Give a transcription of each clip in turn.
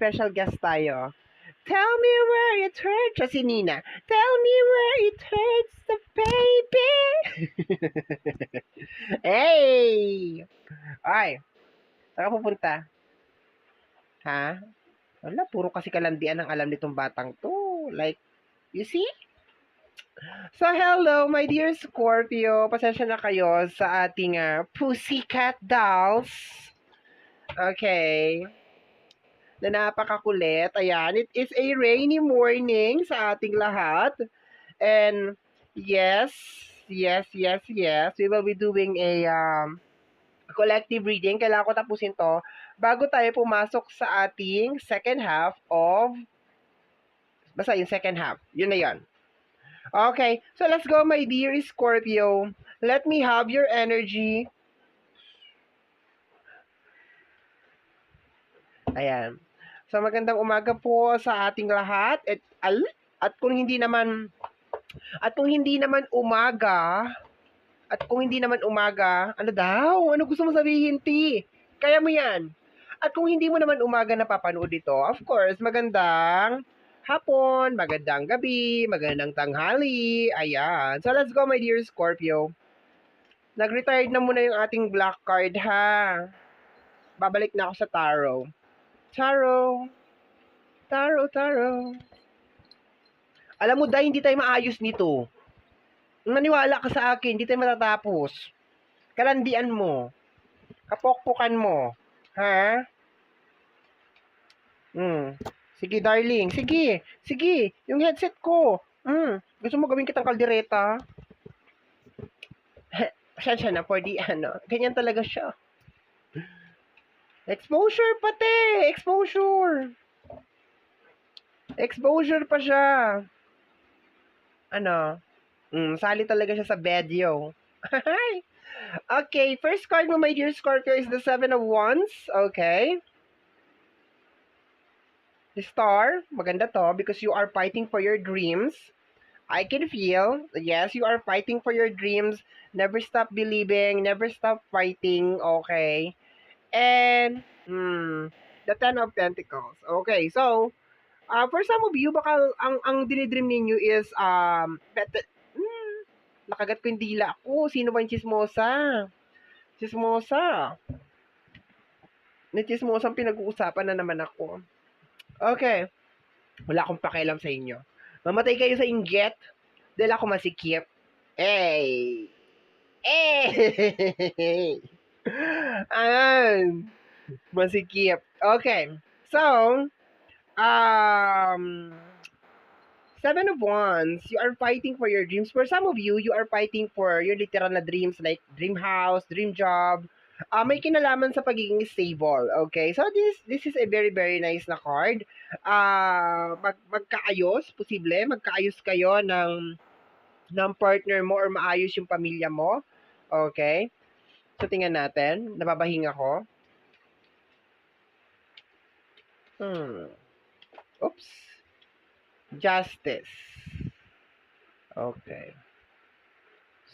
special guest tayo. Tell me where it hurts. Siya si Nina. Tell me where it hurts the baby. hey! Ay. Saan ka pupunta? Ha? Wala, puro kasi kalandian ang alam nitong batang to. Like, you see? So, hello, my dear Scorpio. Pasensya na kayo sa ating uh, Pussycat Dolls. Okay. Na napakakulit. Ayan, it is a rainy morning sa ating lahat. And, yes, yes, yes, yes. We will be doing a um, collective reading. Kailangan ko tapusin to bago tayo pumasok sa ating second half of basta yung second half. Yun na yun. Okay, so let's go my dear Scorpio. Let me have your energy. Ayan. So magandang umaga po sa ating lahat. At, al, at kung hindi naman at kung hindi naman umaga, at kung hindi naman umaga, ano daw? Ano gusto mo sabihin, Ti? Kaya mo yan. At kung hindi mo naman umaga napapanood ito, of course, magandang hapon, magandang gabi, magandang tanghali. Ayan. So, let's go, my dear Scorpio. Nag-retired na muna yung ating black card, ha? Babalik na ako sa tarot. Tarot. Tarot, tarot. Alam mo, dahil hindi tayo maayos nito. Maniwala ka sa akin, hindi tayo matatapos. Kalandian mo. Kapokpokan mo. Ha? Hmm. Sige, darling. Sige. Sige. Yung headset ko. Hmm. Gusto mo gawin kitang kaldereta? Saan siya na for the ano? Ganyan talaga siya. Exposure pati. Exposure. Exposure pa siya. Ano? Mm, sali talaga siya sa video. okay, first card mo, my dear Scorpio, is the Seven of Wands. Okay. The Star, maganda to because you are fighting for your dreams. I can feel, yes, you are fighting for your dreams. Never stop believing, never stop fighting, okay. And, hmm, the Ten of Pentacles. Okay, so, uh, for some of you, baka ang, ang dinidream ninyo is, um, bet- hmm, nakagat ko yung dila ko. Sino ba yung chismosa? Chismosa. Ni chismosa pinag-uusapan na naman ako. Okay. Wala akong pakialam sa inyo. Mamatay kayo sa inggit dahil ako masikip. Hey! Hey! Ayan. Masikip. Okay. So, um, Seven of Wands, you are fighting for your dreams. For some of you, you are fighting for your literal na dreams like dream house, dream job. Uh, may kinalaman sa pagiging stable. Okay? So, this this is a very, very nice na card. Uh, mag, magkaayos, posible. Magkaayos kayo ng, ng partner mo or maayos yung pamilya mo. Okay? So, tingnan natin. Nababahinga ko. Hmm. Oops. Justice. Okay.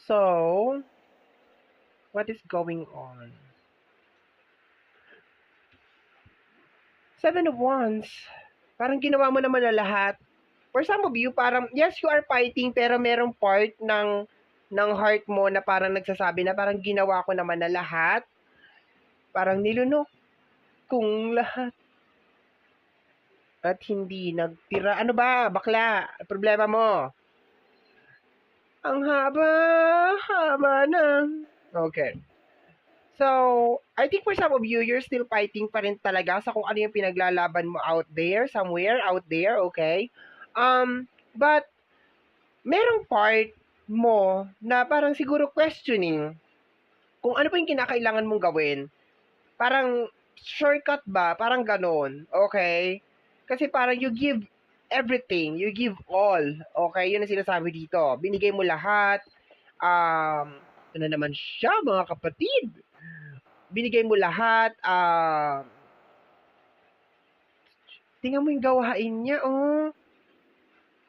So, what is going on? Seven of Wands. Parang ginawa mo naman na lahat. For some of you, parang, yes, you are fighting, pero merong part ng, ng heart mo na parang nagsasabi na parang ginawa ko naman na lahat. Parang nilunok kung lahat at hindi nagtira. Ano ba, bakla? Problema mo? Ang haba, haba na. Okay. So, I think for some of you, you're still fighting pa rin talaga sa kung ano yung pinaglalaban mo out there, somewhere out there, okay? Um, but, merong part mo na parang siguro questioning kung ano pa yung kinakailangan mong gawin. Parang, shortcut ba? Parang ganon, okay? Kasi parang you give everything, you give all. Okay, yun ang sinasabi dito. Binigay mo lahat. Um, ano naman siya, mga kapatid? Binigay mo lahat. Um, tingnan mo yung gawain niya, oh.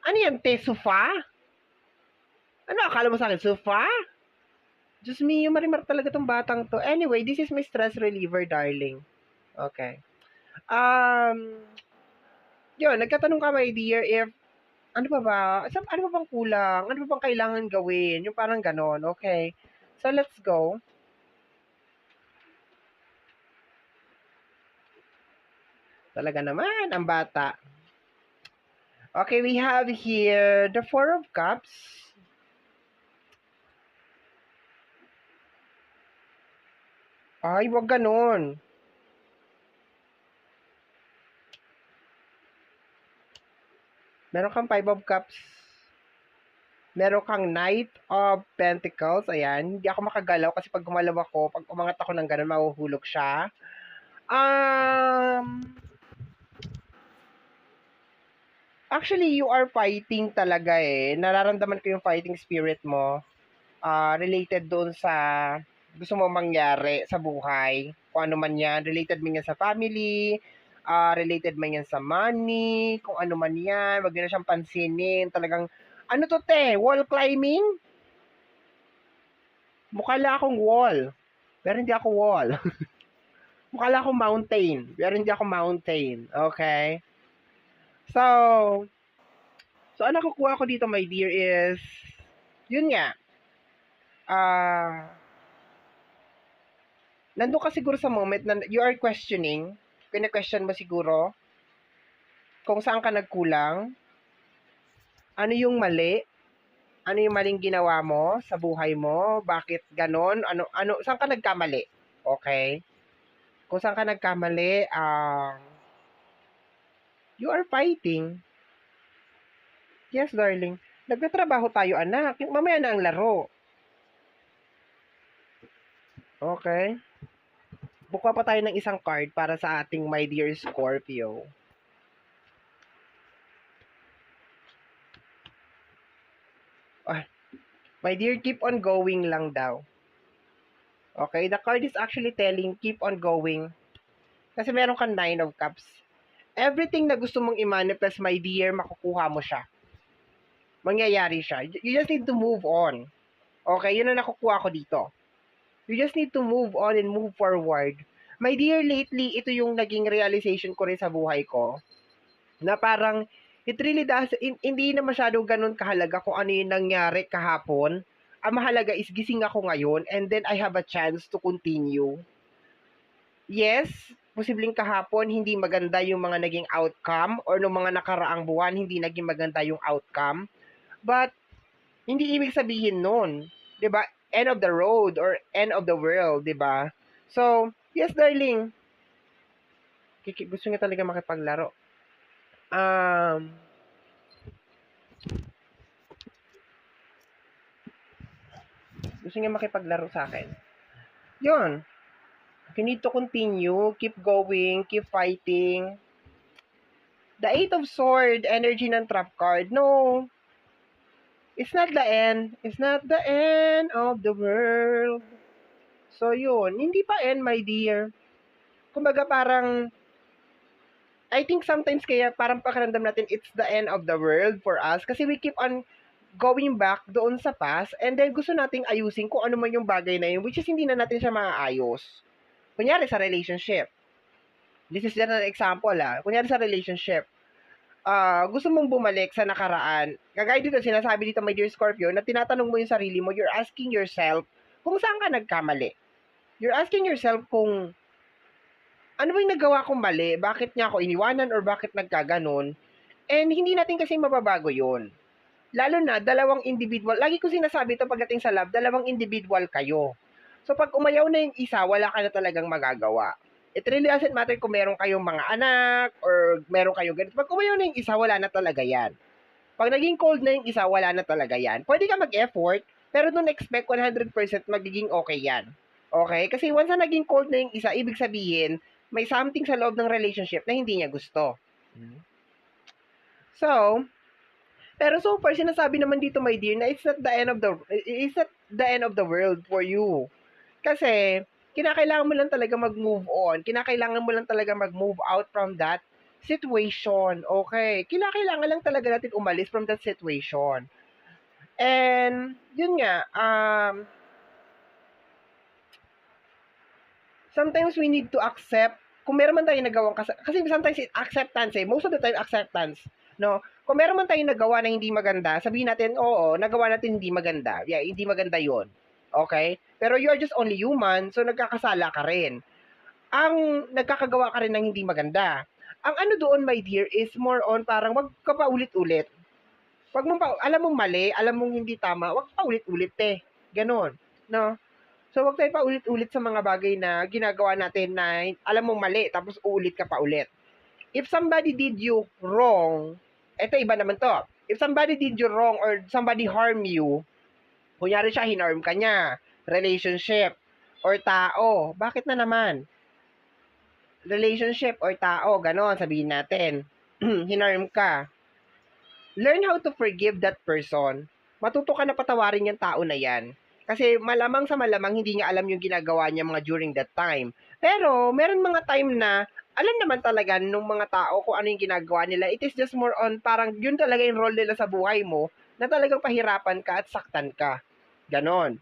Ano yan, te, sofa? Ano, akala mo sa akin, sofa? Diyos me, yung marimar talaga tong batang to. Anyway, this is my stress reliever, darling. Okay. Um, yun, nagtatanong ka, my dear, if, ano pa ba, sa- ano pa bang kulang? Ano pa bang kailangan gawin? Yung parang ganon, okay? So, let's go. Talaga naman, ang bata. Okay, we have here the Four of Cups. Ay, wag ganon. Meron kang Five of Cups. Meron kang Knight of Pentacles. Ayan. Hindi ako makagalaw kasi pag gumalaw ako, pag umangat ako ng ganun, mahuhulog siya. Um, actually, you are fighting talaga eh. Nararamdaman ko yung fighting spirit mo. Ah, related doon sa gusto mo mangyari sa buhay. Kung ano man yan. Related man yan sa family, ah related man yan sa money, kung ano man yan, wag na siyang pansinin. Talagang, ano to te, wall climbing? Mukha lang akong wall, pero hindi ako wall. Mukha lang akong mountain, pero hindi ako mountain. Okay? So, so ano kukuha ko dito, my dear, is, yun nga, ah, nandun ka siguro sa moment na you are questioning, kina-question mo siguro kung saan ka nagkulang, ano yung mali, ano yung maling ginawa mo sa buhay mo, bakit ganon, ano, ano, saan ka nagkamali, okay? Kung saan ka nagkamali, um, you are fighting. Yes, darling. Nagtatrabaho tayo, anak. Mamaya na ang laro. Okay. Buka pa tayo ng isang card para sa ating My Dear Scorpio. Ah, my dear, keep on going lang daw. Okay, the card is actually telling keep on going. Kasi meron kang nine of cups. Everything na gusto mong i-manifest, my dear, makukuha mo siya. Mangyayari siya. You just need to move on. Okay, yun ang nakukuha ko dito. You just need to move on and move forward. My dear, lately, ito yung naging realization ko rin sa buhay ko. Na parang, it really does, in- hindi na masyado ganun kahalaga kung ano yung nangyari kahapon. Ang mahalaga is gising ako ngayon and then I have a chance to continue. Yes, posibleng kahapon hindi maganda yung mga naging outcome or nung mga nakaraang buwan hindi naging maganda yung outcome. But, hindi ibig sabihin nun. 'di ba end of the road or end of the world, 'di ba? So, yes darling. Kiki, gusto niya talaga makipaglaro. Um, gusto niya makipaglaro sa akin. Yun. You need to continue, keep going, keep fighting. The Eight of Sword, energy ng trap card. No, It's not the end. It's not the end of the world. So, yun. Hindi pa end, my dear. Kumbaga, parang, I think sometimes kaya parang pakiramdam natin it's the end of the world for us kasi we keep on going back doon sa past and then gusto nating ayusin kung ano man yung bagay na yun which is hindi na natin siya maaayos. Kunyari sa relationship. This is just an example ah. Kunyari sa relationship ah, gusto mong bumalik sa nakaraan, kagaya dito sinasabi dito my dear Scorpio, na tinatanong mo yung sarili mo, you're asking yourself kung saan ka nagkamali. You're asking yourself kung ano ba yung nagawa kong mali, bakit niya ako iniwanan or bakit nagkaganon, and hindi natin kasi mababago yun. Lalo na, dalawang individual, lagi ko sinasabi ito pagdating sa love, dalawang individual kayo. So pag umayaw na yung isa, wala ka na talagang magagawa it really doesn't matter kung meron kayong mga anak or meron kayong ganito. Pag umayaw na yung isa, wala na talaga yan. Pag naging cold na yung isa, wala na talaga yan. Pwede ka mag-effort, pero don't expect 100% magiging okay yan. Okay? Kasi once na naging cold na yung isa, ibig sabihin, may something sa loob ng relationship na hindi niya gusto. So, pero so far, sinasabi naman dito, my dear, na it's not the end of the, it's not the end of the world for you. Kasi, kinakailangan mo lang talaga mag-move on. Kinakailangan mo lang talaga mag-move out from that situation. Okay. Kinakailangan lang talaga natin umalis from that situation. And, yun nga, um, sometimes we need to accept kung meron man tayong nagawang kas- kasi sometimes acceptance eh, most of the time acceptance, no? Kung meron man tayong nagawa na hindi maganda, sabihin natin, oo, nagawa natin hindi maganda. Yeah, hindi maganda yon Okay? Pero you are just only human, so nagkakasala ka rin. Ang nagkakagawa ka rin ng hindi maganda. Ang ano doon, my dear, is more on parang wag ka pa ulit-ulit. Pag mo pa, alam mong mali, alam mong hindi tama, wag pa ulit-ulit eh. Ganon. No? So, wag tayo pa ulit-ulit sa mga bagay na ginagawa natin na alam mong mali, tapos uulit ka pa ulit. If somebody did you wrong, eto iba naman to. If somebody did you wrong or somebody harm you, kunyari siya, hinarm ka niya, relationship, or tao, bakit na naman? Relationship or tao, ganon, sabihin natin. hinarm ka. Learn how to forgive that person. Matuto ka na patawarin yung tao na yan. Kasi malamang sa malamang hindi niya alam yung ginagawa niya mga during that time. Pero meron mga time na alam naman talaga nung mga tao kung ano yung ginagawa nila. It is just more on parang yun talaga yung role nila sa buhay mo na talagang pahirapan ka at saktan ka. Ganon.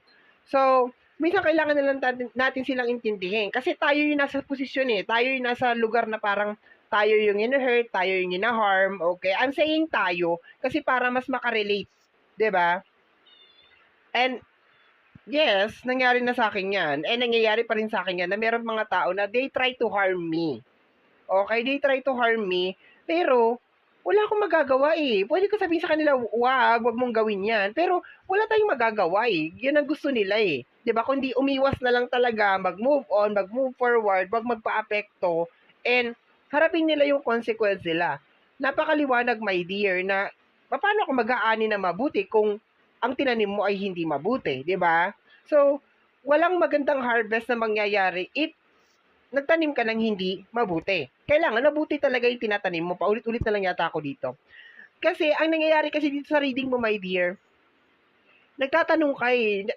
So, minsan kailangan na lang natin, silang intindihin. Kasi tayo yung nasa posisyon eh. Tayo yung nasa lugar na parang tayo yung in-hurt, tayo yung in-harm, okay? I'm saying tayo kasi para mas makarelate. ba? And yes, nangyari na sa akin 'yan. And nangyayari pa rin sa akin 'yan na meron mga tao na they try to harm me. Okay, they try to harm me, pero wala akong magagawa eh. Pwede ko sabihin sa kanila, wag, wag mong gawin yan. Pero wala tayong magagawa eh. Yan ang gusto nila eh. ba? Kundi umiwas na lang talaga, mag-move on, mag-move forward, wag magpa-apekto, and harapin nila yung consequence nila. Napakaliwanag, my dear, na paano ako mag-aani na mabuti kung ang tinanim mo ay hindi mabuti, di ba? So, walang magandang harvest na mangyayari if nagtanim ka ng hindi mabuti. Kailangan mabuti talaga yung tinatanim mo. Paulit-ulit na lang yata ako dito. Kasi, ang nangyayari kasi dito sa reading mo, my dear, nagtatanong ka eh.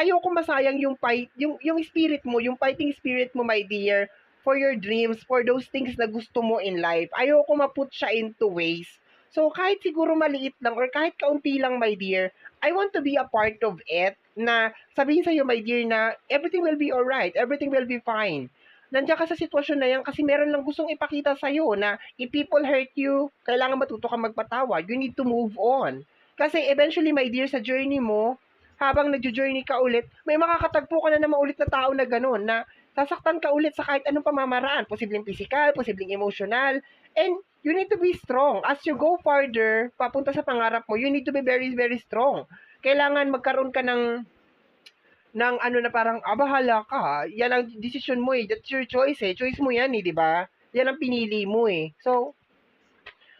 ayaw ko masayang yung fight, yung, yung spirit mo, yung fighting spirit mo, my dear, for your dreams, for those things na gusto mo in life. Ayoko ma-put siya into waste. So, kahit siguro maliit lang or kahit kaunti lang, my dear, I want to be a part of it na sabihin sa'yo, my dear, na everything will be alright, everything will be fine. Nandiyan ka sa sitwasyon na yan kasi meron lang gustong ipakita sa'yo na if people hurt you, kailangan matuto ka magpatawad. You need to move on. Kasi eventually, my dear, sa journey mo, habang nagjo-journey ka ulit, may makakatagpo ka na na maulit na tao na ganun, na sasaktan ka ulit sa kahit anong pamamaraan, posibleng physical, posibleng emotional, and you need to be strong. As you go further, papunta sa pangarap mo, you need to be very, very strong. Kailangan magkaroon ka ng ng ano na parang, ah, bahala ka. Yan ang decision mo eh. That's your choice eh. Choice mo yan eh, di ba? Yan ang pinili mo eh. So,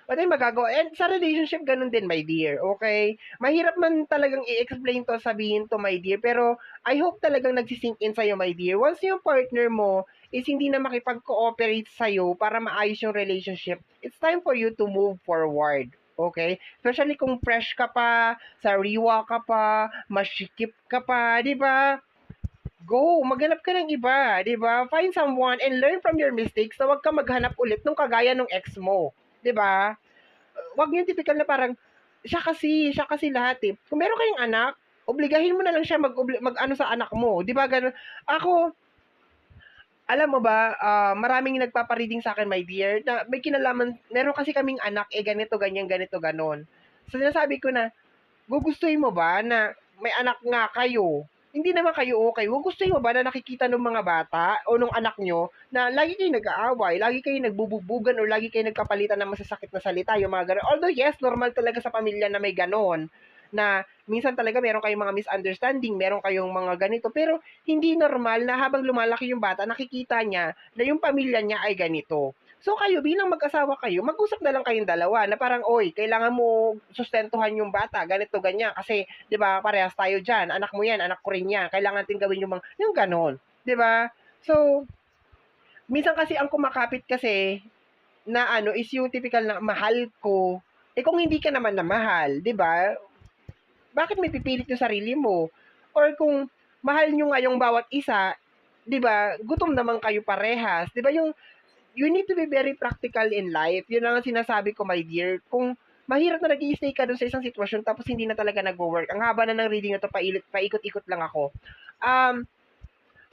ay magagawa? And sa relationship, ganun din, my dear. Okay? Mahirap man talagang i-explain to, sabihin to, my dear. Pero, I hope talagang nagsisink in sa'yo, my dear. Once yung partner mo is hindi na makipag-cooperate sa'yo para maayos yung relationship, it's time for you to move forward. Okay? Especially kung fresh ka pa, sariwa ka pa, masikip ka pa, di ba? Go, maghanap ka ng iba, di ba? Find someone and learn from your mistakes na wag ka maghanap ulit nung kagaya ng ex mo. 'di ba? Wag yung typical na parang siya kasi, siya kasi lahat eh. Kung meron kayong anak, obligahin mo na lang siya mag, mag ano sa anak mo. 'Di ba? Ako alam mo ba, uh, maraming nagpapareading sa akin, my dear, na may kinalaman, meron kasi kaming anak, eh, ganito, ganyan, ganito, ganon. So, sinasabi ko na, gugustuhin mo ba na may anak nga kayo, hindi naman kayo okay. Gusto mo ba na nakikita ng mga bata o ng anak nyo na lagi kayo nag-aaway, lagi kayo nagbububugan o lagi kayo nagkapalitan ng masasakit na salita, yung mga gano'n. Although yes, normal talaga sa pamilya na may gano'n na minsan talaga meron kayong mga misunderstanding, meron kayong mga ganito, pero hindi normal na habang lumalaki yung bata, nakikita niya na yung pamilya niya ay ganito. So kayo, bilang mag-asawa kayo, mag-usap na lang kayong dalawa na parang, oy, kailangan mo sustentuhan yung bata, ganito, ganyan. Kasi, di ba, parehas tayo dyan. Anak mo yan, anak ko rin yan. Kailangan natin gawin yung mga, yung ganon. Di ba? So, minsan kasi ang kumakapit kasi na ano is yung typical na mahal ko. Eh kung hindi ka naman na mahal, 'di ba? Bakit may pipilit yung sarili mo? Or kung mahal nyo nga yung bawat isa, 'di ba? Gutom naman kayo parehas. 'Di ba yung you need to be very practical in life. Yun ang sinasabi ko, my dear. Kung mahirap na nag stay ka dun sa isang sitwasyon tapos hindi na talaga nag-work. Ang haba na ng reading na to, pailit, paikot-ikot lang ako. Um,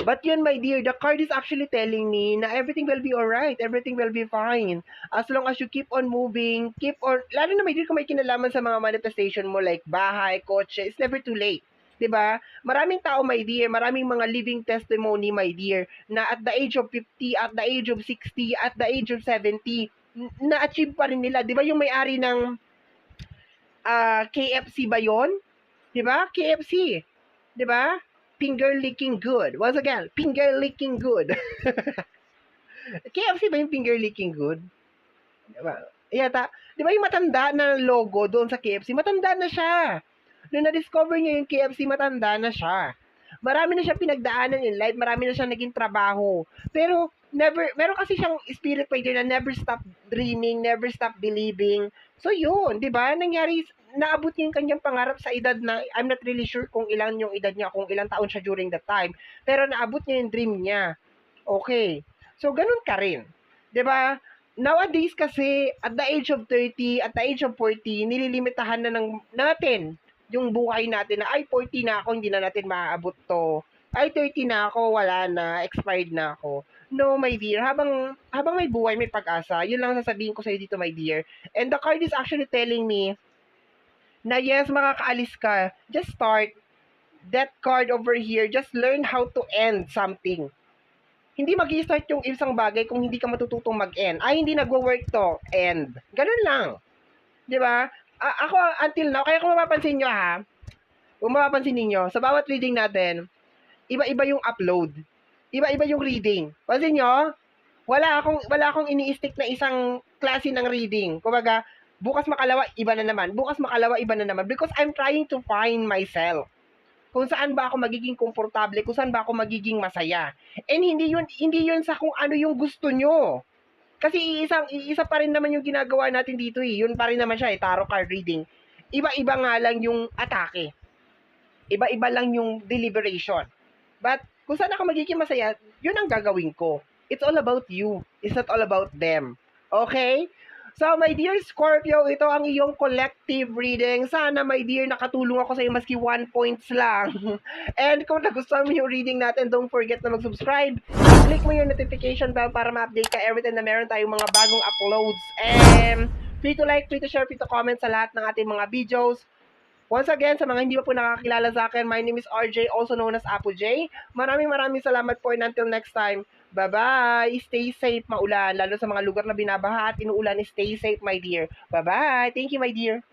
But yun, my dear, the card is actually telling me na everything will be alright, everything will be fine. As long as you keep on moving, keep on, lalo na my dear kung may kinalaman sa mga manifestation mo like bahay, kotse, it's never too late. 'di ba? Maraming tao, my dear, maraming mga living testimony, my dear, na at the age of 50, at the age of 60, at the age of 70, n- na-achieve pa rin nila. 'Di ba yung may-ari ng ah, KFC ba 'yon? 'Di ba? KFC. 'Di ba? Finger licking good. Once again, finger licking good. KFC ba yung finger licking good? Diba? Yata, di ba yung matanda na logo doon sa KFC? Matanda na siya. Nung na-discover niya yung KFC, matanda na siya. Marami na siya pinagdaanan in life, marami na siya naging trabaho. Pero, never, meron kasi siyang spirit pa na never stop dreaming, never stop believing. So, yun, di ba? Nangyari, naabot niya yung kanyang pangarap sa edad na, I'm not really sure kung ilan yung edad niya, kung ilang taon siya during that time. Pero naabot niya yung dream niya. Okay. So, ganun ka rin. ba? Nowadays kasi, at the age of 30, at the age of 40, nililimitahan na ng natin yung buhay natin na, ay, 40 na ako, hindi na natin maaabot to. Ay, 30 na ako, wala na, expired na ako. No, my dear, habang, habang may buhay, may pag-asa, yun lang sasabihin ko sa'yo dito, my dear. And the card is actually telling me na yes, makakaalis ka. Just start. That card over here, just learn how to end something hindi mag start yung isang bagay kung hindi ka matututong mag-end. Ay, hindi nagwo-work to. End. Ganun lang. Di ba? A- ako, until now, kaya kung mapapansin nyo ha, kung mapapansin ninyo, sa bawat reading natin, iba-iba yung upload. Iba-iba yung reading. Pansin nyo, wala akong, wala akong ini-stick na isang klase ng reading. Kumbaga, bukas makalawa, iba na naman. Bukas makalawa, iba na naman. Because I'm trying to find myself kung saan ba ako magiging komportable, kung saan ba ako magiging masaya. And hindi yun, hindi yun sa kung ano yung gusto nyo. Kasi iisang, iisa pa rin naman yung ginagawa natin dito eh. Yun pa rin naman siya eh, tarot card reading. Iba-iba nga lang yung atake. Iba-iba lang yung deliberation. But, kung saan ako magiging masaya, yun ang gagawin ko. It's all about you. It's not all about them. Okay? So, my dear Scorpio, ito ang iyong collective reading. Sana, my dear, nakatulong ako sa iyo maski one points lang. And kung nagustuhan mo yung reading natin, don't forget na mag-subscribe. Click mo yung notification bell para ma-update ka every time na meron tayong mga bagong uploads. And free to like, free to share, free to comment sa lahat ng ating mga videos. Once again, sa mga hindi pa po nakakilala sa akin, my name is RJ, also known as Apo J. Maraming maraming salamat po and until next time, bye-bye! Stay safe, maulan, lalo sa mga lugar na binabaha at inuulan, stay safe, my dear. Bye-bye! Thank you, my dear.